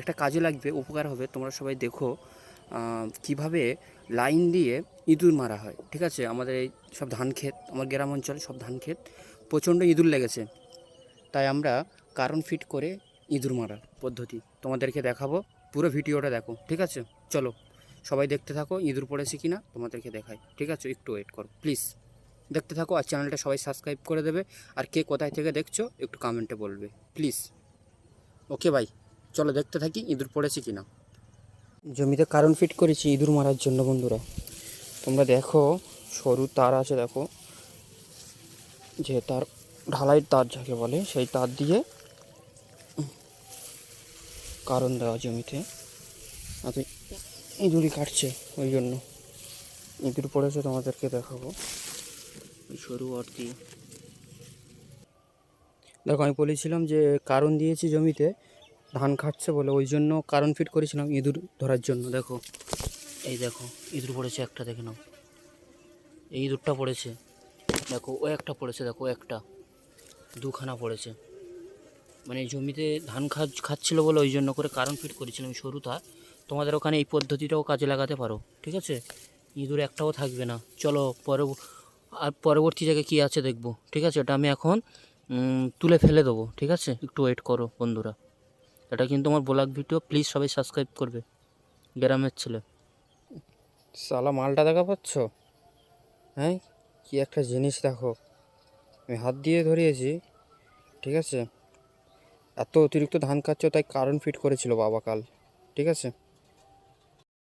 একটা কাজে লাগবে, উপকার হবে, তোমরা সবাই দেখো কীভাবে লাইন দিয়ে ইঁদুর মারা হয়, ঠিক আছে? আমাদের এই সব ধান ক্ষেত, আমার গ্রাম অঞ্চলে সব ধান ক্ষেত প্রচণ্ড ইঁদুর লেগেছে। তাই আমরা কারণ ফিট করে ইঁদুর মারার পদ্ধতি তোমাদেরকে দেখাবো, পুরো ভিডিওটা দেখো, ঠিক আছে? চলো, সবাই দেখতে থাকো, ইঁদুর পড়েছে কি না তোমাদেরকে দেখাই, ঠিক আছে? একটু ওয়েট করো প্লিজ দেখতে থাকো আর চ্যানেলটা সবাই সাবস্ক্রাইব করে দেবে, আর কে কোথায় থেকে দেখছ একটু কমেন্টে বলবে প্লিজ ওকে ভাই চলো দেখতে থাকি ইঁদুর পড়েছে কিনা। জমিতে কারণ ফিট করেছি ইঁদুর মারার জন্য বন্ধুরা। তোমরা দেখো, সরু তার আছে দেখো। যে তার ঢালাই তার যাকে বলে, সেই তার দিয়ে কারণ দেওয়া জমিতে। আর তো ইঁদুরই কাটছে ওই জন্য। ইঁদুর পড়েছে তোমাদেরকে দেখাবো। সরু আর দিয়ে দেখো, আমি বলেছিলাম যে কারণ দিয়েছি জমিতে ধান খাচ্ছে বলে ওই জন্য কারণ ফিট করেছিলাম ইঁদুর ধরার জন্য, দেখো। এই দেখো, ইঁদুর পড়েছে একটা, দেখে নাও। এই ইঁদুরটা পড়েছে। দেখো, ও একটা পড়েছে, দেখো একটা। দুখানা পড়েছে। মানে জমিতে ধান খা খাচ্ছিলো বলে ওই জন্য করে কারণ ফিট করেছিলাম সরু তার তোমাদের ওখানে এই পদ্ধতিটাও কাজে লাগাতে পারো, ঠিক আছে? ইঁদুর একটাও থাকবে না। চলো পরে আর পরবর্তী জায়গায় কী আছে দেখব, ঠিক আছে? এটা আমি এখন তুলে ফেলে দেবো, ঠিক আছে? একটু ওয়েট করো, বন্ধুরা। এটা কিন্তু আমার ব্লগ ভিডিও প্লিজ সবাই সাবস্ক্রাইব করবে। গ্রামের ছেলে। সালা মালটা দেখা পাচ্ছ? হ্যাঁ কি একটা জিনিস দেখো। আমি হাত দিয়ে ধরিয়েছি, ঠিক আছে? এত অতিরিক্ত ধান খাচ্ছ, তাই কারণ ফিট করেছিল বাবা কাল, ঠিক আছে?